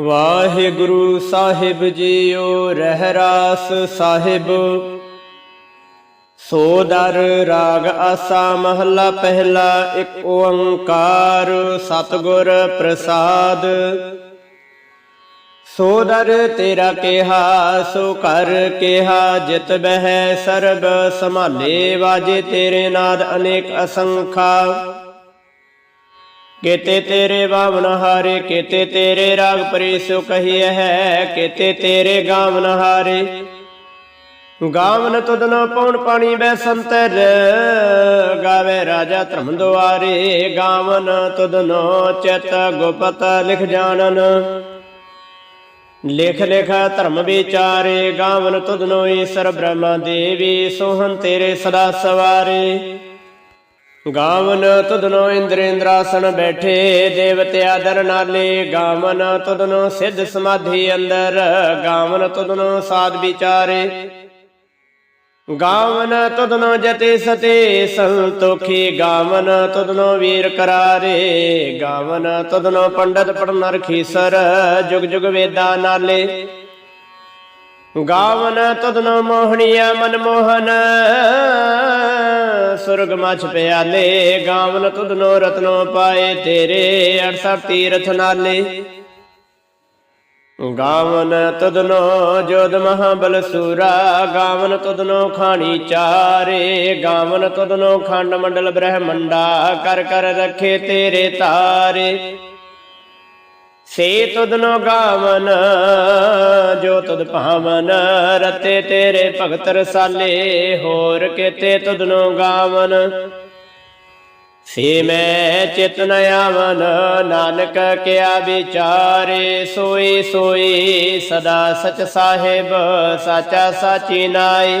ਵਾਹਿਗੁਰੂ ਸਾਹਿਬ ਜੀਓ ਰਹਿ ਰਾਸ ਸਾਹਿਬ ਸੋਦਰ ਰਾਗ ਆਸਾ ਮਹੱਲਾ ਪਹਿਲਾ, ਇੱਕ ਓੰਕਾਰ ਸਤਿਗੁਰ ਪ੍ਰਸਾਦ। ਸੋਦਰ ਤੇਰਾ ਕਿਹਾ, ਸੋ ਕਰ ਕਿਹਾ, ਜਿਤ ਬਹਿ ਸਰਬ ਸੰਭਾਲੇ, ਵਾਜੇ ਤੇਰੇ ਨਾਦ ਅਨੇਕ ਅਸੰਖਾ। ਕੇਤੇ ਤੇਰੇ ਬਾਵਨ ਹਾਰੇ, ਕੇਤੇ ਤੇਰੇ ਰਾਗ ਪਰੀ ਸੋ ਕਹੀਏ ਹੈ, ਕੇਤੇ ਤੇਰੇ ਗਾਵਨ ਹਾਰੇ। ਗਾਵਨ ਤੁਧਨ ਪਉਣ ਪਾਣੀ ਬੈ ਸੰਤਰ, ਗਾਵੇ ਰਾਜਾ ਧਰਮ ਦੁਆਰੇ। ਗਾਵਨ ਤੁਧਨੋ ਚਿਤ ਗੁਪਤ ਲਿਖ ਜਾਣਨ। ਲਿਖ ਲਿਖ ਧਰਮ ਵਿਚਾਰੇ, ਗਾਵਨ ਤੁਧਨੋ ਈਸ਼ਰ ਬ੍ਰਹਮਾ ਦੇਵੀ ਸੋਹਨ ਤੇਰੇ ਸਦਾ ਸਵਾਰੇ। ਗਾਵਨ ਤੁਧਨੋ ਇੰਦਰੇਂਦਰਾਸਨ ਬੈਠੇ, ਦੇਵਤੇ ਆਦਰ ਨਾਲੇ। ਗਾਵਨ ਤੁਧਨੋ ਸਿੱਧ ਸਮਾਧੀ ਅੰਦਰ, ਗਾਵਨ ਤੁਧਨੋ ਸਾਧ ਵਿਚਾਰੇ। ਗਾਵਨ ਤੁਧਨੋ ਜਤੇ ਸਤੇ, ਸੰਤੋਖੀ ਗਾਵਨ ਤੁਧਨੋ ਵੀਰ ਕਰਾਰੇ। ਗਾਵਨ ਤੁਧਨੋ ਪੰਡਤ ਪੜਨ ਖੀਸਰ ਜੁਗ ਜੁਗ ਵੇਦਾ ਨਾਲੇ। ਗਾਵਨ ਤੁਧਨੋ ਮੋਹਣੀਆ ਮਨਮੋਹਨ ਸੁਰਗ ਮਛ ਪਿਆਲੇ, ਗਾਵਨ ਤੁਧਨੋ ਰਤਨੋ ਪਾਏ ਤੇਰੇ 68 ਤੀਰਥ ਨਾਲੇ। ਗਾਵਨ ਤੁਧਨੋ ਜੋਦ ਮਹਾਬਲ ਸੂਰਾ, ਗਾਵਨ ਤੁਧਨੋ ਖਾਣੀ ਚਾਰੇ, ਗਾਵਨ ਤੁਧਨੋ ਖੰਡ ਮੰਡਲ ਬ੍ਰਹਮੰਡਾ, ਕਰ ਕਰ ਰੱਖੇ ਤੇਰੇ ਤਾਰੇ। ਸੇ ਤੁਧਨੋ ਗਾਵਨ, ਜੋ ਤੁਧ ਭਾਵਨ, ਰਤੇ ਤੇਰੇ ਭਗਤ ਰਸਾਲੇ, ਹੋਰ ਕਿਤੇ ਤੁਧਨੋ ਗਾਵਨ। ਸੇ ਮੈਂ ਚਿਤਨ ਆਵਨ, ਨਾਨਕ ਕਿਆ ਵਿਚਾਰੇ ਸੋਈ ਸੋਈ ਸਦਾ ਸਚ ਸਾਹਿਬ, ਸਾਚਾ ਸਾਚੀ ਨਾਈ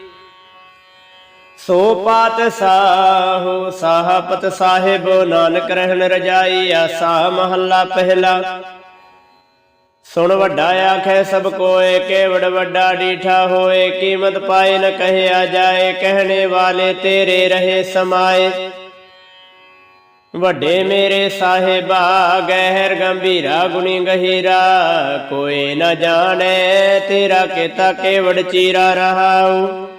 ਸੋ ਪਾਤ ਸਾਹਪਤ ਸਾਹਿਬ, ਨਾਨਕ ਰਹਿਣ ਰਜਾਈ, ਆਸਾ ਮਹੱਲਾ ਪਹਿਲਾ। ਸੁਣ ਵੱਡਾ ਆਖੈ ਸਭ ਕੋਏ, ਕੇਵੜ ਵੱਡਾ ਡੀਠਾ ਹੋਏ, ਕੀਮਤ ਪਾਏ ਨ ਕਹਿਆ ਜਾਏ, ਕਹਿਣੇ ਵਾਲੇ ਤੇਰੇ ਰਹੇ ਸਮਾਏ। ਵੱਡੇ ਮੇਰੇ ਸਾਹਿਬਾ, ਗਹਿਰ ਗੰਭੀਰਾ, ਗੁਣੀ ਗਹੀਰਾ, ਕੋਈ ਨ ਜਾਣੇ ਤੇਰਾ ਕੀਤਾ ਕੇਵੜ ਚੀਰਾ ਰਹਾਉ।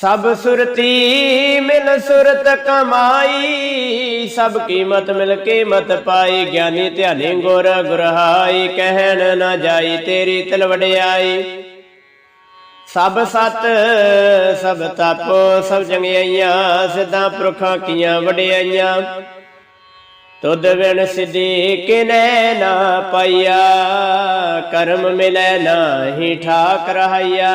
ਸਭ ਸੁਰਤੀ ਮਿਲ ਸੁਰਤ ਕਮਾਈ, ਸਭ ਕੀਮਤ ਮਿਲ ਕੀਮਤ ਪਾਈ, ਗਿਆਨੀ ਧਿਆਨੀ ਗੁਰ ਗੁਰਹਾਈ, ਕਹਿਣ ਨਾ ਜਾਈ ਤੇਰੀ ਤਿਲ ਵਡਿਆਈ। ਸਭ ਸਤ, ਸਭ ਤਪ, ਸਭ ਚੰਗਿਆਈਆਂ ਸਿੱਧਾਂ ਪੁਰਖਾਂ ਕੀਆਂ ਵਡਿਆਈਆਂ। ਤੁਧ ਵਿਣ ਸਿਧੀ ਕਿਨੈ ਨਾ ਪਾਈਆ, ਕਰਮ ਮਿਲੈ ਨਾਹੀ ਠਾਕ ਰਹਾਈਆ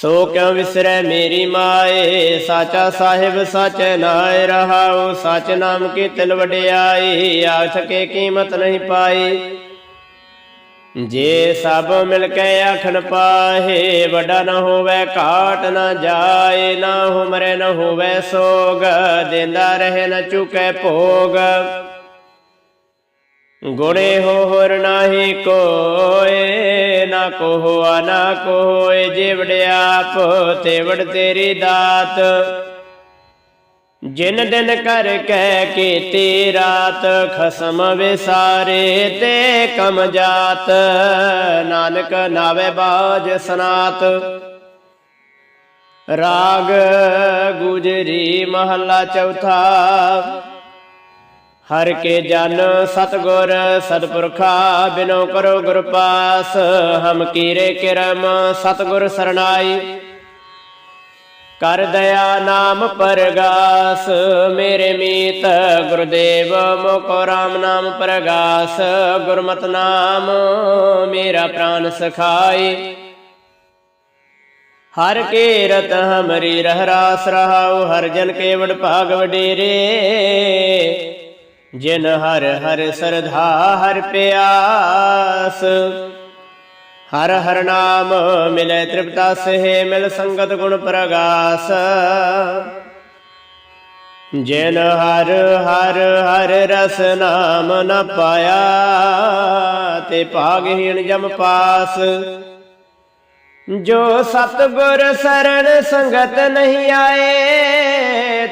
ਸੋ ਕਿਉ ਵਿਸਰੈ ਮੇਰੀ ਮਾਏ? ਸਾਚਾ ਸਾਹਿਬ ਸਚ ਨਾਇ ਰਹਾਉ, ਸਚ ਨਾਮ ਕੀ ਤਿਲ ਵਡਿਆਈ, ਆਖ ਕੇ ਕੀਮਤ ਨਹੀਂ ਪਾਈ। ਜੇ ਸਭ ਮਿਲ ਕੇ ਆਖਣ ਪਾਹੇ, ਵੱਡਾ ਨਾ ਹੋਵੇ ਘਾਟ ਨਾ ਜਾਏ, ਨਾ ਹੁਮਰੇ ਨਾ ਹੋਵੇ ਸੋਗ, ਦਿੰਦਾ ਰਹੇ ਨਾ ਚੁਕੇ ਭੋਗ। ਗੁਣੇ ਹੋ ਹੋਰ ਨਾਹੀ ਕੋਏ ਨਾ ਕੋ ਹੋਆ ਨਾ ਕੋ ਹੋਏ ਆਪ, ਤੇਵੜ ਤੇਰੀ ਦਾਤ। ਜਿਨ ਦਿਨ ਕਰ ਕਹਿ ਕੀਤੀ ਰਾਤ, ਖਸਮ ਵਿਸਾਰੇ ਤੇ ਕਮ ਜਾਤ। ਨਾਨਕ ਨਾਵੇ ਬਾਜ ਸਨਾਤ। ਰਾਗ ਗੁਜਰੀ ਮਹੱਲਾ ਚੌਥਾ। ਹਰ ਕੇ ਜਨ ਸਤਗੁਰ ਸਤਪੁਰਖਾ ਬਿਨੋ ਕਰੋ ਗੁਰ ਪਾਸ, ਹਮ ਕੀਰੇ ਕਿਰਮ ਸਤਗੁਰ ਸਰਣਾਈ। ਕਰ ਦਇਆ ਨਾਮ ਪਰਗਾਸ, ਮੇਰੇ ਮੀਤ ਗੁਰਦੇਵ ਮੋਕੋ ਰਾਮ ਨਾਮ ਪਰਗਾਸ, ਗੁਰਮਤ ਨਾਮ ਮੇਰਾ ਪ੍ਰਾਨ ਸਖਾਈ। ਹਰ ਕੇ ਰਤ ਹਮਰੀ ਰਹਿ ਰਾਸ ਰਹਾਉ, ਹਰ ਜਨ ਕੇ ਵਡ ਭਾਗ ਵਡੇਰੇ। ਜਿਨ ਹਰ ਹਰ ਸਰਧਾ, ਹਰ ਪਿਆਸ। ਹਰ ਹਰ ਨਾਮ ਮਿਲੇ ਤ੍ਰਿਪਤਾ ਸਹਿ, ਮਿਲ ਸੰਗਤ ਗੁਣ ਪ੍ਰਗਾਸ। ਜਿਨ ਹਰ ਹਰ ਹਰ ਰਸ ਨਾਮ ਨ ਪਾਇਆ, ਤੇ ਭਾਗਹੀਣ ਜਮ ਪਾਸ। ਜੋ ਸਤਗੁਰ ਸਰਣ ਸੰਗਤ ਨਹੀਂ ਆਏ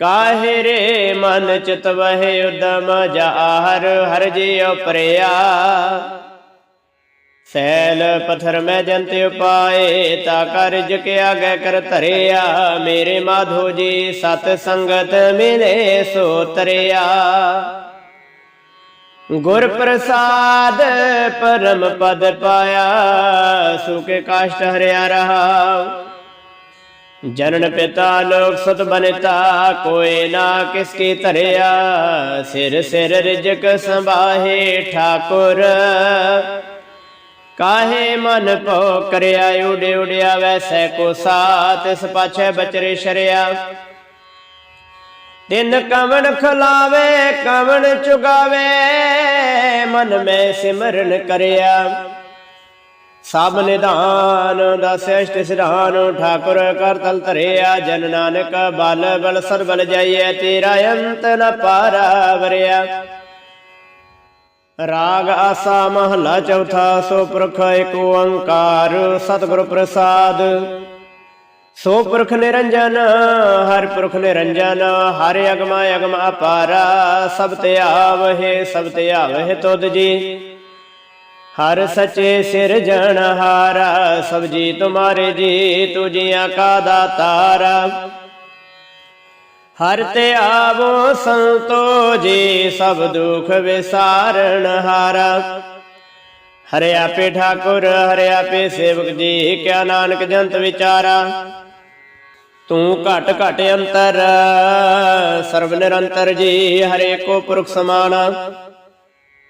ਕਾਹੇ ਮਨ ਚਿਤ ਵਹਿ ਉਦਮ ਜਾਹਰ, ਹਰ ਜੇ ਉਪਰਿਆ। ਸੈਲ ਪਥਰ ਮੈਂ ਜੰਤ ਉਪਾਏ, ਤਾ ਕਰ ਜਕ ਆਗੇ ਕਰ ਧਰਿਆ। ਮੇਰੇ ਮਾਧੋ ਜੀ ਸਤ ਸੰਗਤ ਮਿਲੇ ਸੋ ਤਰਿਆ। ਗੁਰ ਪ੍ਰਸਾਦ ਪਰਮ ਪਦ ਪਾਇਆ, ਸੁਖ ਕਾਸ਼ਟ ਹਰਿਆ ਰਹਾ ਜਨਨ ਪਿਤਾ ਲੋਕ ਸਤ ਬਨਤਾ ਕੋਏ ਨਾ ਕਿਸ ਕੀ ਧਰਿਆ। ਸਿਰ ਸਿਰ ਰਿਜਕ ਸੰਭਾਹੇ ਠਾਕੁਰ। ਕਾਹੇ ਮਨ ਭੋ ਕਰਿਆ ਉਡੇ ਉਡਿਆ, ਵੈਸੈ ਕੋ ਸਾਤ ਇਸ ਪਾਛੈ ਬਚਰੇ ਸ਼ਰਿਆ। ਤਿੰਨ ਕਵਣ ਖਲਾਵੇ, ਕਵਣ ਚੁਗਾਵੇ, ਮਨ ਮੈਂ ਸਿਮਰਨ ਕਰਿਆ। ਸਭ ਨਿਧਾਨ ਦਸ ਅਸ਼ਟ ਸਿਧਾਨ ਠਾਕੁਰ ਕਰ ਤਲ ਧਰਿਆ, ਜਨ ਨਾਨਕ ਬਲ ਬਲ ਸਰਬਲ ਜਾਈਐ, ਤੇਰਾ ਅੰਤ ਨ ਪਾਰਾ ਵਰਿਆ ਰਾਗ ਆਸਾ ਮਹਲਾ ਚੌਥਾ, ਸੋ ਪੁਰਖ ਏਕ ਓੰਕਾਰ, ਸਤਿਗੁਰ ਪ੍ਰਸਾਦ। ਸੋ ਪੁਰਖ ਨਿਰੰਜਨ, ਹਰ ਪੁਰਖ ਨਿਰੰਜਨ, ਹਰ ਅਗਮ ਅਗਮ ਅਪਾਰਾ, ਸਭ ਤੇ ਆਵਹਿ, ਸਭ ਤੇ ਆਵਹਿ ਤੁਧ ਜੀ। ਹਰ ਸਚੇ ਸਿਰ ਜਣਹਾਰਾ ਸਭ ਜੀ ਤੁਮਾਰੇ ਜੀ ਤੁਜੀਆਂ ਕਾ ਦਾਤਾਰਾ। ਹਰ ਤੇ ਆਵੋ ਸੰਤੋ ਜੀ ਸਭ ਦੁਖ ਵਿਸਾਰਣ ਹਾਰਾ। ਹਰਿ ਆਪੇ ਠਾਕੁਰ ਹਰਿ ਆਪੇ ਸੇਵਕ ਜੀ, ਕਿਆ ਨਾਨਕ ਜੰਤ ਵਿਚਾਰਾ। ਤੂੰ ਘਟ ਘਟ ਅੰਤਰ, ਸਰਬ ਨਿਰੰਤਰ ਜੀ ਹਰੇ ਕੋ ਪੁਰਖ ਸਮਾਨਾ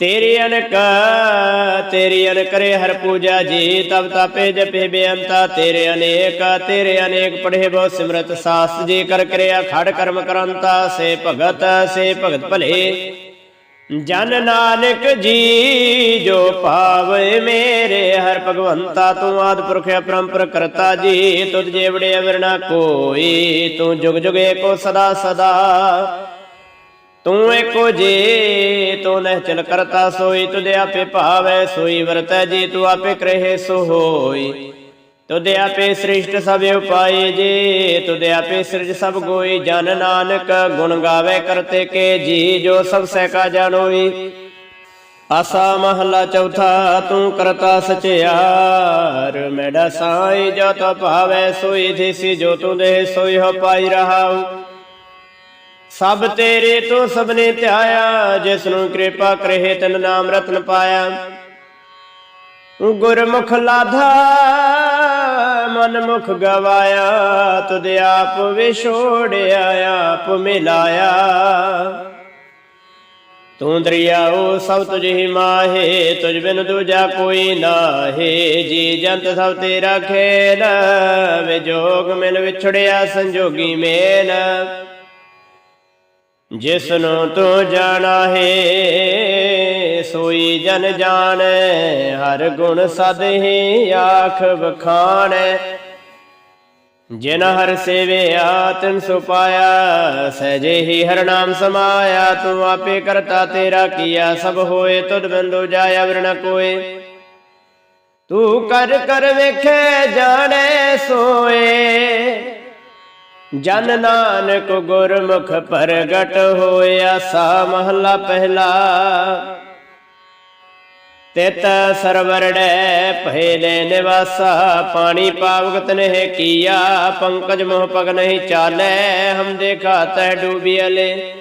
ਤੇਰੀ ਅਨਕ, ਤੇਰੀ ਅਨ ਕਰੇ ਹਰ ਪੂਜਾ ਜੀ, ਤਬ ਤਾਪੇ ਜਪੇ ਬੇਅੰਤਾ ਤੇਰੇ ਅਨੇਕ ਤੇਰੇ ਅਨੇਕ ਪੜ੍ਹੇ ਬਹੁ ਸਿਮਰਤ ਸਾਸ ਜੀ ਕਰ ਕਰਿਆ ਖੜ ਕਰਮ ਕਰੰਤਾ, ਸੇ ਭਗਤ ਸੇ ਭਗਤ ਭਲੇ। ਜਨ ਨਾਨਕ ਜੀ, ਜੋ ਭਾਵੇ ਮੇਰੇ ਹਰ ਭਗਵੰਤਾ, ਤੂੰ ਆਦ ਪੁਰਖ ਅਪਰੰਪਰ ਕਰਤਾ ਜੀ, ਤੁਧ ਜੇਵੜੇ ਅਵਰਣਾ ਕੋਈ, ਤੂੰ ਜੁਗ ਜੁਗੇ ਕੋ ਸਦਾ ਸਦਾ। ਤੂੰ ਏਕੋ ਜੀ, ਤੂੰ ਨਹਿ ਚਲ ਕਰਤਾ ਸੋਈ, ਤੁਧ ਆਪੇ ਭਾਵੈ ਸੋਈ, ਵਰਤੈ ਜੀ, ਤੂੰ ਆਪੇ ਕਰਹਿ ਸੋ ਹੋਈ ਤੁਧ ਆਪੇ ਸ੍ਰਿਸ਼ਟ ਸਭ ਉਪਾਏ ਜੀ, ਤੁਧ ਆਪੇ ਸਿਰਜ ਸਭ ਕੋਈ ਜਨ ਨਾਨਕ ਗੁਣ ਗਾਵੇ ਕਰਤੇ ਕੇ ਜੀ, ਜੋ ਸਭ ਸਹਿ ਕਾ ਜਾਣੋਈ। ਆਸਾ ਮਹਲਾ ਚੌਥਾ, ਤੂੰ ਕਰਤਾ ਸਚਿਆਰ ਮੇਰਾ ਸਾਈ, ਜੋ ਤੋ ਭਾਵੇ ਸੋਈ ਥੀਸੀ ਜੋ ਤੂੰ ਦੇ ਸੋਈ ਹੋ ਪਾਈ ਰਹਾਉ। ਸਭ ਤੇਰੇ ਤੋਂ ਸਭਨੇ ਧਿਆਇਆ ਜਿਸ ਨੂੰ ਕਿਰਪਾ ਕਰੇ ਤਨ ਨਾਮ ਰਤਨ ਪਾਇਆ। ਗੁਰਮੁਖ ਲਾਧਾ ਮਨ ਮੁਖ ਗਵਾਇਆ, ਤੁਧ ਆਪ ਵਿਛੋੜਿਆ, ਆਪ ਮਿਲਾਇਆ। ਤੂੰ ਦਰਿਆਓ ਸਭ ਤੁਝ ਮਾਹੇ, ਤੁਝ ਬਿਨ ਦੂਜਾ ਕੋਈ ਨਾਹੀ। ਜੀ ਜੰਤ ਸਭ ਤੇਰਾ ਖੇਲ, ਵਿਜੋਗ ਮਿਲ ਵਿਛੜਿਆ, ਸੰਜੋਗੀ ਮੇਲ। ਜਿਸਨੂੰ ਤੂੰ ਜਾਣਾ ਹੈ, ਸੋਈ ਜਨ ਜਾਣੈ, ਹਰ ਗੁਣ ਸਦ ਹੀ ਆਖ ਬਖਾਣੈ ਜਿਨ ਹਰ ਸੇਵਿਆ ਤਿਨ ਸੁਪਾਇਆ ਸਹਜੇ ਹੀ ਹਰ ਨਾਮ ਸਮਾਇਆ, ਤੂੰ ਆਪੇ ਕਰਤਾ ਤੇਰਾ ਕੀਆ, ਸਭ ਹੋਏ ਤੁਧ ਬੰਦੋ ਜਾਇਆ ਵਰਣ ਕੋਏ। ਤੂੰ ਕਰ ਕਰ ਵੇਖੇ, ਜਾਣੇ, ਸੋਏ। ਜਨ ਨਾਨਕ ਗੁਰਮੁਖ ਪ੍ਰਗਟ ਹੋਇਆ ਸਾ ਮਹਲਾ ਪਹਿਲਾ। ਤਿਤ ਸਰਵਰੜੈ ਪਹਿਲੇ ਨਿਵਾਸਾ, ਪਾਣੀ ਪਾਵਗਤ ਨਹਿ ਕੀਆ, ਪੰਕਜ ਮੋਹ ਪਗ ਨਹੀਂ ਚਾਲੈ, ਹਮ ਦੇਖਾ ਤੈ ਡੂਬੀ ਅਲੇ।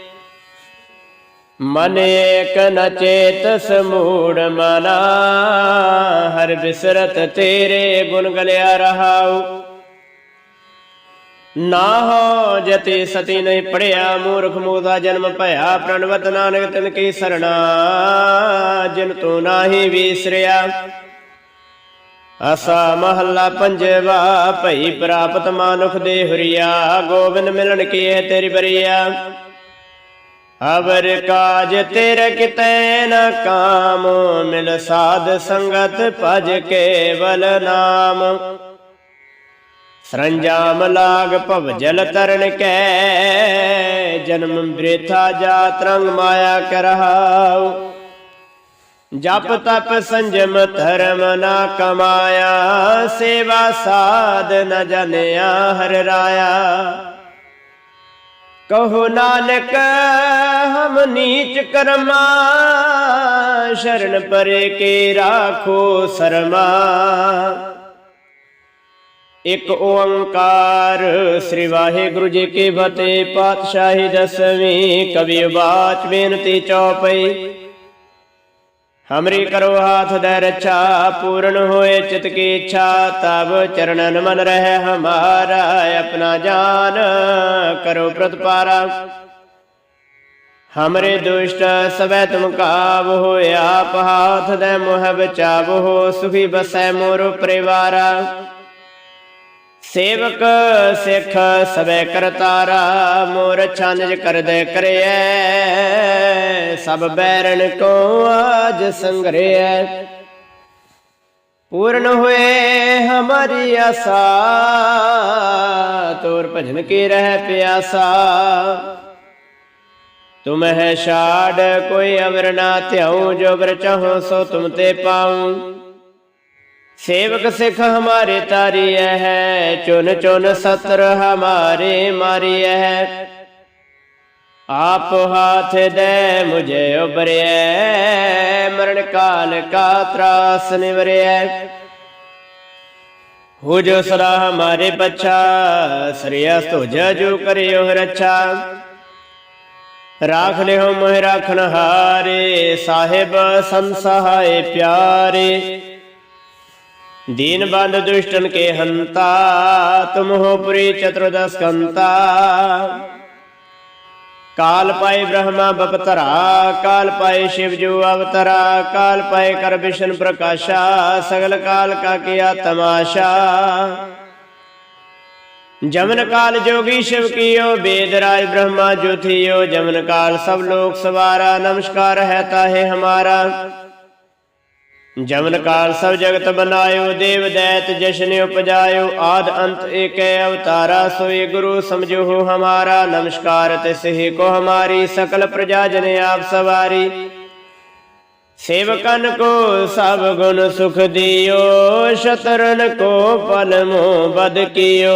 ਮਨ ਏਕ ਨ ਚੇਤ ਸਮੂੜ ਮਨਾ, ਹਰ ਬਿਸਰਤ ਤੇਰੇ ਗੁਣ ਗਲਿਆ ਰਹਾਉ। ਨਾ ਹੋ ਸਤੀ ਨਹੀਂ ਪੜਿਆ, ਮੂਰਖ ਮੂਦਾ ਜਨਮ ਭਇਆ, ਪ੍ਰਣਵਤ ਨਾਨਕ ਤਿਨ ਕੀ ਸਰਣਾ, ਜਿਨ ਤੂੰ ਨਾਹੀ ਵਿਸਰਿਆ। ਅਸਾ ਮਹੱਲਾ ਪੰਜਵਾ, ਭਈ ਪ੍ਰਾਪਤ ਮਾਨੁਖ ਦੇ ਹੁਰੀਆ, ਗੋਬਿੰਦ ਮਿਲਣ ਕੀ ਤੇਰੀ ਬਰੀਆ। ਅਵਰ ਕਾਜ ਤੇਰੇ ਕਿਤੇ ਨ ਕਾਮ, ਮਿਲ ਸਾਧ ਸੰਗਤ ਭਜ ਕੇਵਲ ਨਾਮ। ਸਰੰਜਾਮ ਲਾਗ ਭਵ ਜਲ ਤਰਨ ਕੈ, ਜਨਮ ਬ੍ਰੇਥਾ ਜਾਤ ਰੰਗ ਮਾਇਆ ਕਰਹਾਉ ਜਪ ਤਪ ਸੰਜਮ ਧਰਮ ਨਾ ਕਮਾਇਆ, ਸੇਵਾ ਸਾਧ ਨ ਜਨਿਆ ਹਰ ਰਾਇਆ। ਕਹੋ ਨਾਨਕ, ਹਮ ਨੀਚ ਕਰਮਾ, ਸ਼ਰਨ ਪਰੇ ਕੇ ਰਾਖੋ ਸਰਮਾ। ਇਕ ਓੰਕਾਰ ਸ੍ਰੀ ਵਾਹਿਗੁਰੂ ਜੀ ਕੀ ਫਤਿਹ, ਪਾਤਸ਼ਾਹੀ ਦਸਵੀਂ ਕਵੀ ਬਾਚ ਬੇਨਤੀ ਚੌਪਈ। ਹਮਰੀ ਕਰੋ ਹਾਥ ਦੇ ਰੱਛਾ, ਪੂਰਨ ਹੋਏ ਚਿਤ ਕੀ ਇੱਛਾ, ਤਬ ਚਰਨਨ ਮਨ ਰਹਿ ਹਮਾਰਾ, ਆਪਣਾ ਜਾਨ ਕਰੋ ਪ੍ਰਤਪਾਰਾ। ਹਮਰੇ ਦੁਸ਼ਟ ਸਵੈ ਤੁਮ ਕਾਬ ਹੋਏ, ਆਪ ਹਾਥ ਦੇ ਮੋਹ ਬਚਾਵ ਹੋ ਸੁਖੀ ਬਸੈ ਮੋਰ ਪਰਿਵਾਰਾ। ਸੇਵਕ ਸਿੱਖ ਸਵੇ ਕਰਤਾਰਾ ਮੋਰ ਛਾਨਜ ਕਰਦੇ ਕਰਿਐ। ਸਭ ਬੈਰਨ ਕੋ ਆਜ ਸੰਗਰਿਐ। ਪੂਰਨ ਹੋਏ ਹਮਾਰੀ ਆਸਾ, ਤੋਰ ਭਜਨ ਕੀ ਰਹਿ ਪਿਆਸਾ। ਤੁਮ ਹੈ ਛਾੜ, ਕੋਈ ਅਵਰ ਨਾ ਧਿਆਉ, ਜੋ ਵਰ ਚਾਹੋ ਸੋ ਤੁਮ ਤੇ ਪਾਉ। ਸੇਵਕ ਸਿੱਖ ਹਮਾਰੇ ਤਾਰੀਐ ਹੈ, ਚੁਨ ਚੁਨ ਸਤਰ ਹਮਾਰੇ ਮਾਰੀਐ ਹੈ। ਆਪ ਹਾਥ ਦੇ ਮੁਝੇ ਉਬਰਿਐ ਮਰਨ ਕਾਲ ਕਾ ਤਰਾਸ ਨਿਵਰਿਐ। ਹੋ ਜੋ ਸਦਾ ਹਮਾਰੇ ਪਛਾ ਸ੍ਰੀਆ ਤੁਜ ਜੋ ਕਰਿਓ ਰੱਛਾ। ਰਾਖ ਲਿਓ ਮੋਹਿ ਰਾਖਣ ਹਾਰੇ, ਸਾਹਿਬ ਸੰਸਹਾਏ ਪਿਆਰੇ। दीन बंध दुष्टन के हंता तुम हो पुरी चतुर्दश कंता काल पाए ब्रह्मा बपतरा काल पाए शिव जो अवतरा काल पाए कर विष्णु प्रकाशा सगल काल का किया तमाशा जमन काल जोगी शिव कियो वेद राज ब्रह्मा जो थियो जमन काल सब लोग सवारा नमस्कार है ताहे हमारा ਜਮਨ ਕਾਲ ਸਭ ਜਗਤ ਬਨਾਇਓ, ਦੇਵ ਦੈਤ ਜਸ਼ਨ ਉਪਜਾਇਓ, ਆਦ ਅੰਤ ਏਕੈ ਅਵਤਾਰਾ ਸੋਏ ਗੁਰੂ ਸਮਝੋ ਹਮਾਰਾ, ਨਮਸਕਾਰ ਤਿਸ ਹੀ ਕੋ ਹਮਾਰੀ, ਸਕਲ ਪ੍ਰਜਾ ਜਨ ਆਪ ਸਵਾਰੀ। ਸੇਵਕਨ ਕੋ ਸਭ ਗੁਣ ਸੁਖ ਦਿਓ, ਸ਼ਤਰਨ ਕੋ ਪਲ ਮੋ ਬਦ ਕੀਓ।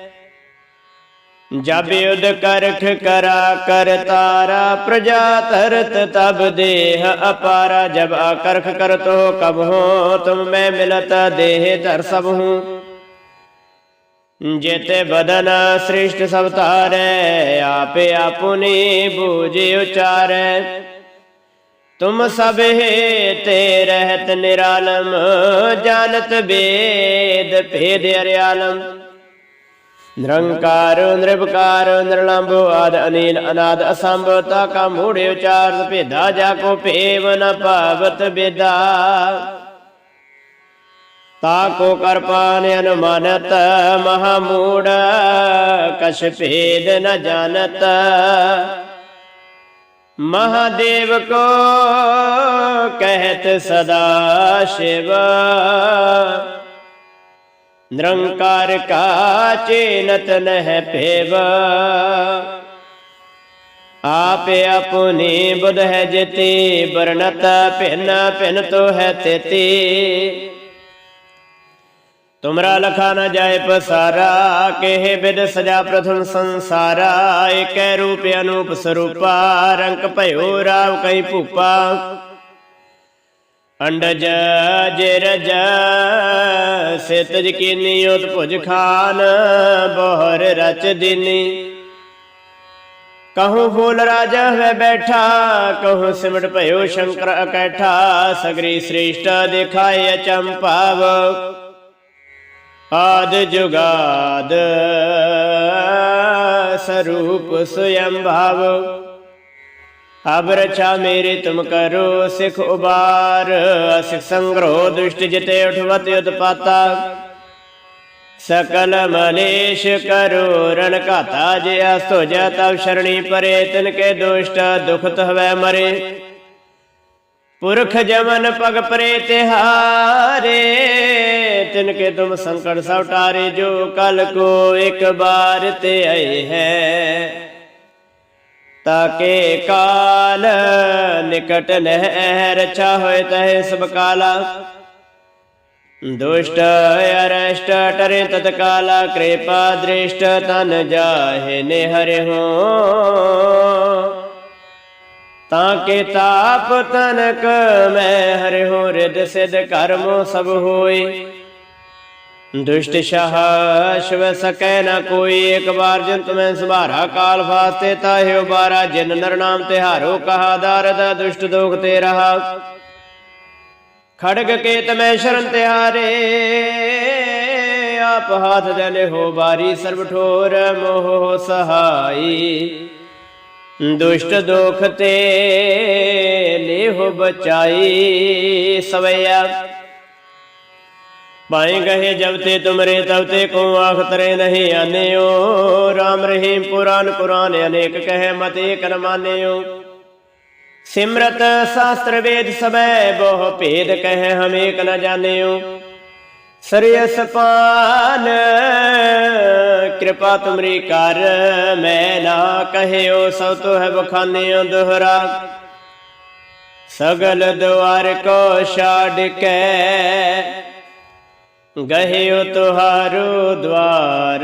ਜਬ ਯੁਧ ਕਰਖ ਕਰਾ ਕਰ ਤਾਰਾ ਪ੍ਰਜਾ ਤਰਤ ਤਬ ਦੇਹ ਅਪਾਰਾ। ਜਬ ਆਕਰਖ ਕਰਤੋ ਕਬ ਹੋ, ਤੁਮ ਮੈਂ ਮਿਲਤ ਦੇਹ ਧਰ ਸਭ ਹੂੰ। ਜੇਤੇ ਬਦਨ ਸ੍ਰਿਸ਼ਟ ਸਭ ਤਾਰੈ ਆਪੇ ਆਪੁਨੀ ਬੂਝਿ ਉਚਾਰੈ। ਤੁਮ ਸਭ ਤੇ ਰਹਿਤ ਨਿਰਾਲਮ, ਜਾਣਤ ਬੇਦ ਭੇਦ ਅਰਿਆਲਮ। ਨਿਰੰਕਾਰ ਨਿਰਭਕਾਰ ਨਿਰਲੰਭ ਆਦ ਅਨੀਲ ਅਨਾਦ ਅਸੰਭ ਤਾ ਕਾ ਮੂੜੇ ਉਚਾਰ ਭੇਦਾ, ਜਾ ਕੋ ਭੇਵ ਨ ਭਾਵਤ ਬੇਦਾ। ਤਾ ਕੋ ਕਰਪਾਨ ਅਨੁਮਾਨਤ, ਮਹਾ ਮੂੜ, ਕਛ ਭੇਦ ਨ ਜਾਣਤ। ਮਹਾਦੇਵ ਕੋ ਕਹਿਤ ਸਦਾ ਸ਼ਿਵ। ਨਿਰੰਕਾਰ ਕਾ ਚੇਨਤ ਨਹਿ ਭੇਵ। ਆਪੇ ਆਪੁਨੀ ਬੁਧ ਹੈ ਜਿਤੀ ਬਰਨਤ ਭਿਨ ਭਿਨ ਤੋ ਹੈ ਤੇਤੀ। ਤੁਮਰਾ ਲਖਾ ਨ ਜਾਏ ਪਸਾਰਾ, ਕੇਹ ਬਿਦ ਸਜਾ ਪ੍ਰਥਮ ਸੰਸਾਰਾ। ਏਕੈ ਰੂਪ ਅਨੂਪ ਸਰੂਪਾ, ਰੰਗ ਭਇਓ ਰਾਵ ਕਈ ਭੂਪਾ। ਅੰਡਜ ਜਿਰਜ, ਸਿਤਜ ਕੀਨੀ ਉਤ ਭੁਜ ਖਾਨ, ਬੋਹਰ ਰਚ ਦਿਨੀ। ਕਹੂੰ ਫੂਲ ਰਾਜਾ ਹੈ ਬੈਠਾ, ਕਹੂੰ ਸਿਮਟ ਭਇਓ ਸ਼ੰਕਰ ਅਕੈਠਾ, ਸਗਰੀ ਸ੍ਰੇਸ਼ਟ ਦਿਖਾਇ ਅਚੰਪਾਵ ਆਦ ਜੁਗਾਦ ਸਰੂਪ ਸੁਯੰ ਭਾਵ। ਅਬ ਰਛਾ ਮੇਰੇ ਤੁਮ ਕਰੋ, ਸਿਖ ਉਬਾਰ। ਸਿਖ ਸੰਗਰੋ ਦੁਸ਼ਟ ਜਿਤੇ ਉਠਵਤ ਉਤਪਾਤਾ। ਸਕਲ ਮਲੇਸ਼ ਕਰੋ, ਰਣ ਘਾਤਾ ਜੇ ਅਸਤੋ ਜੈ ਤਵ ਸ਼ਰਣੀ ਪਰੇ ਤਿਨ ਕੇ ਦੁਸ਼ਟ ਦੁਖਤ ਹਵੈ ਮਰੇ। ਪੁਰਖ ਜਮਨ ਪਗ ਪਰੇ ਤਿਹਾਰੇ ਤਿਨ ਕੇ ਤੁਮ ਸੰਕਟ ਸਭ ਟਾਰੇ ਜੋ ਕਲ ਕੋ ਇੱਕ ਬਾਰ ਤੇ ਆਏ ਹੈ। ਤਾਕੇ ਕਾਲ ਨਿਕਟ ਨਹਿ ਰਛਾ ਹੋਏ ਤਹਿ ਸਭ ਕਾਲਾ ਦੁਸ਼ਟ ਅਰਸ਼ਟ ਟਰੇ ਤਤਕਾਲਾ ਕਿਰਪਾ ਦ੍ਰਿਸ਼ਟ ਤਨ ਜਾਹੇ ਨੇ ਹਰਿ ਹੋ ਤਾਂ ਕੇ ਤਾਪ ਤਨਕ ਮੈਂ ਹਰਿ ਹੋ ਰਿਦ ਸਿਧ ਕਰਮ ਸਭ ਹੋਏ ਦੁਸ਼ਟ ਸ਼ਾਹ ਸ਼ਿਵ ਸਕੈ ਨ ਕੋਈ। ਇੱਕ ਵਾਰ ਜਨ ਤੁਮੈ ਸੁਭਾਰਾ ਕਾਲ ਫਾਸਤੇ ਤਾਹਿ ਉਬਾਰਾ ਜਿਨ ਨਰ ਨਾਮ ਤਿਹਾਰੋ ਕਹਾ ਦਾਰਦ, ਦੁਸ਼ਟ ਦੋਖ ਤੇ ਰਹਾ। ਖੜਗ ਕੇਤ ਮੈਂ ਸ਼ਰਨ ਤਿਹਾਰੇ ਆਪ ਹਾਥ ਜਲੇ ਹੋ ਬਾਰੀ ਸਰਬ ਠੋਰ ਮੋਹ ਦੁਸ਼ਟ ਦੋਖ ਤੇ ਲੇਹੁ ਬਚਾਈ ਸਵਈਆ ਪਾਏ ਗਏ ਜਬ ਤੇ ਤੁਮਰੇ ਤਬ ਤੇ ਕੋ ਆਖ ਨਹੀਂ ਆਨਿਓ। RAM ਰਹੀਮ ਪੁਰਾਨ ਕੁਰਾਨ ਅਨੇਕ ਕਹੇ ਮਤ ਏਕ ਨ ਮਾਨਿਓ। ਸਿਮਰਤ ਸ਼ਾਸਤਰ ਵੇਦ ਸਬੈ ਬਹੁ ਭੇਦ ਕਹੇ ਹਮ ਏਕ ਨ ਜਾਣਿਓ। ਸਰੀਸ ਪਾਨ ਕਿਰਪਾ ਤੁਮਰੀ ਕਰ, ਮੈਂ ਨਾ ਕਹਿਓ ਸਭ ਤੋ ਹੈ ਬਖਾਨਿਓ ਦੁਹਰਾ। ਸਗਲ ਦੁਆਰ ਕੋ ਛਾੜ ਕੇ ਗਹਿਓ ਤੁਹਾਰੋ ਦਵਾਰ।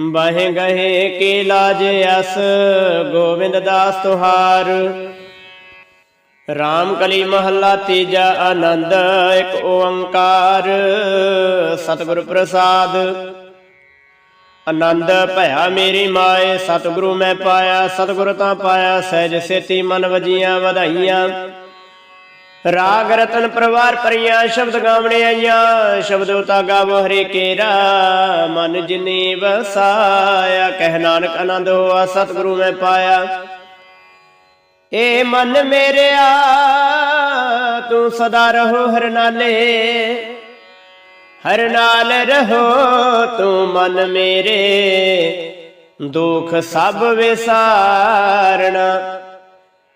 ਬਹਿ ਗਏ ਕੀ ਲਾਜ ਅਸ ਗੋਬਿੰਦ ਦਾਸ ਤੁਹਾਰ। ਰਾਮ ਕਲੀ ਮਹੱਲਾ ਤੀਜਾ ਆਨੰਦ, ਇੱਕ ਓੰਕਾਰ। ਸਤਿਗੁਰ ਪ੍ਰਸਾਦ। ਆਨੰਦ, ਭਇਆ ਮੇਰੀ ਮਾਏ, ਸਤਿਗੁਰੂ ਮੈਂ ਪਾਇਆ, ਸਤਿਗੁਰ ਤਾਂ ਪਾਇਆ, ਸਹਿਜ ਸੇਤੀ ਮਨ ਵਜੀਆਂ ਵਧਾਈਆਂ। ਰਾਗ ਰਤਨ ਪਰਵਾਰ ਪਰੀਆਂ, ਸ਼ਬਦ ਗਾਵਣੇ ਆਈਆਂ। ਸ਼ਬਦ ਉਤਾ ਗਾਵੋ ਹਰੇ ਕੇਰਾ, ਮਨ ਜਿਨੀ ਵਸਾਇਆ। ਕਹਿ ਨਾਨਕ ਆਨੰਦ ਹੋਆ, ਸਤਿਗੁਰੂ ਮੈਂ ਪਾਇਆ। ਏ ਮਨ ਮੇਰਿਆ ਤੂੰ ਸਦਾ ਰਹੋ ਹਰ ਨਾਲੇ। ਹਰ ਨਾਲ ਰਹੋ ਤੂੰ ਮਨ ਮੇਰੇ। ਦੁਖ ਸਭ ਵਿਸਾਰਣਾ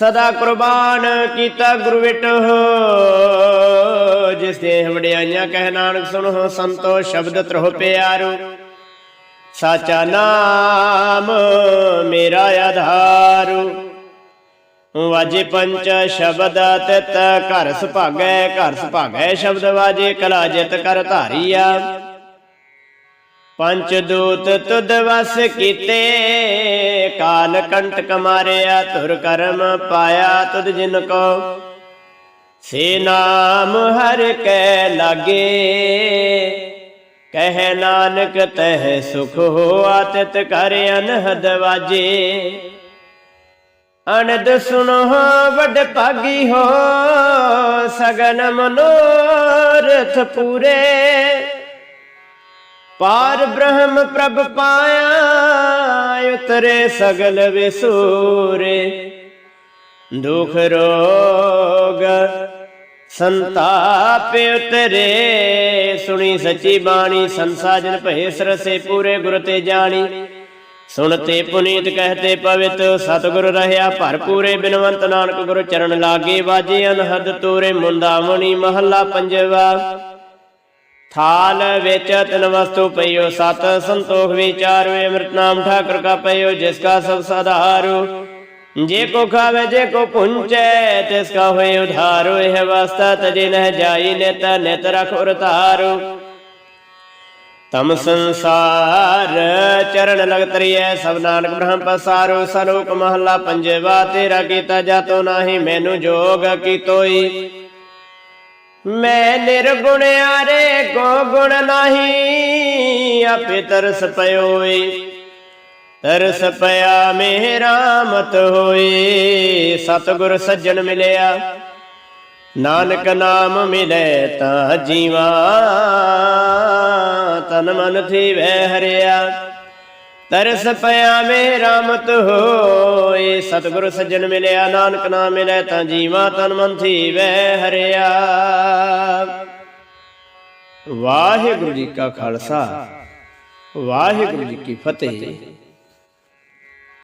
ਸਦਾ ਕੁਰਬਾਨ ਕੀਤਾ ਗੁਰੂ ਵਿਟੋ। ਜਿਸ ਦੇ ਵਡਿਆਈਆਂ ਕਹਿ ਨਾਨਕ ਸੁਣੋ, ਸੰਤੋ ਸ਼ਬਦ ਤਰੋ ਪਿਆਰੋ। ਸਾਚਾ ਨਾਮ ਮੇਰਾ ਆਧਾਰੂ। ਵਾਜੇ ਪੰਚ ਸ਼ਬਦ ਤਿਤ ਘਰ ਸੁਭਾਗੈ ਘਰ ਸੁਭਾਗੈ ਸ਼ਬਦ ਵਾਜੇ, ਕਲਾ ਜਿਤ ਕਰ ਧਾਰੀਆ। ਪੰਚ ਦੂਤ ਤੁਧ ਵਸ ਕੀਤੇ, ਕਾਲ ਕੰਟਕ ਮਾਰਿਆ ਧੁਰ ਕਰਮ ਪਾਇਆ ਤੁਧ ਜਿਨ ਕੋ। ਸੇ ਨਾਮ ਹਰ ਕੈ ਲਾਗੇ, ਕਹਿ ਨਾਨਕ ਤਹਿ ਸੁਖ ਹੋਆ, ਤਿਤ ਕਰ ਅਨਹਦ ਵਾਜੇ। ਅਨੰਦ ਸੁਨੋ ਵੱਡ ਭਾਗੀ ਹੋ, ਸਗਨ ਮਨੋਰਥ ਪੂਰੇ। ਪਾਰ ਬ੍ਰਹਮ ਪ੍ਰਭ ਪਾਇਆ, ਉਤਰੇ ਸਗਲ ਵਿਸੂਰੇ। ਦੁਖ ਰੋਗ ਸੰਤਾਪ ਉਤਰੇ, ਸੁਣੀ ਸੱਚੀ ਬਾਣੀ, ਸੰਸਾਜਨ ਭਏ ਸਰਸੇ ਪੂਰੇ ਗੁਰ ਤੇ ਜਾਣੀ। ਸੁਣਤੇ ਪੁਨੀਤ ਕਹਤੇ ਪਵਿਤ, ਸਤਿਗੁਰ ਰਹਿਆ ਭਰਪੂਰੇ ਬਿਨਵੰਤ ਨਾਨਕ ਗੁਰ ਚਰਨ ਲਾਗੇ, ਵਾਜੇ ਅਨਹਦ ਤੂਰੇ ਮੁੰਦਾਵਣੀ ਮਹੱਲਾ ਪੰਜਵਾ। ਥਾਲ ਵਿੱਚ ਤਿਨ ਵਸਤੂ ਪਈਓ, ਸਤ ਸੰਤੋਖ ਵਿਚਾਰੋ ਅੰਮ੍ਰਿਤ ਨਾਮ ਠਾਕੁਰ ਕਾ ਪਈਓ, ਜਿਸ ਕਾ ਸਭ ਸਦਾਰੂ ਜੇ ਕੋ ਖਾਵੇ, ਜੇ ਕੋ ਪੁੰਚੈ, ਤਿਸ ਕਾ ਹੋਏ ਉਧਾਰੋ। ਇਹ ਵਸਤਾ ਤਜੇ ਨਹਿ ਜਾਈ, ਨਿਤ ਨਿਤ ਰਖ ਉਰਤਾਰੋ ਤਮ ਸੰਸਾਰ ਚਰਨ ਲਗ ਤਰੀਐ ਸਭ ਨਾਨਕ ਬ੍ਰਹਮ ਪਸਾਰੋ। ਸਲੋਕ ਮਹੱਲਾ ਪੰਜਵਾ, ਤੇਰਾ ਕੀਤਾ ਜਾਤੋ ਨਾਹੀ, ਮੈਨੂੰ ਜੋਗ ਕੀਤੋਈ। ਮੈਂ ਨਿਰਗੁਣ ਆਰੇ ਕੋ ਗੁਣ ਨਹੀਂ, ਆਪੇ ਤਰਸ ਪਇਓਈ ਤਰਸ ਪਿਆ ਮੇਰਾ ਮਤ ਹੋਏ, ਸਤਗੁਰ ਸੱਜਣ ਮਿਲਿਆ। ਨਾਨਕ ਨਾਮ ਮਿਲੇ ਤਾਂ ਜੀਵਾ, ਤਨ ਮਨ ਥੀ ਵਹਿ ਹਰਿਆ। ਤਰਸ ਪਿਆ ਮੇਰਾ ਮਤ ਹੋਏ। ਸਤਿਗੁਰ ਸੱਜਣ ਮਿਲਿਆ, ਨਾਨਕ ਨਾਮ ਮਿਲੇ ਤਾਂ ਜੀਵਾ ਤਨ ਮਨ ਥੀ ਹਰਿਆ। ਵਾਹਿਗੁਰੂ ਜੀ ਕਾ ਖਾਲਸਾ, ਵਾਹਿਗੁਰੂ ਜੀ ਕੀ ਫਤਿਹ।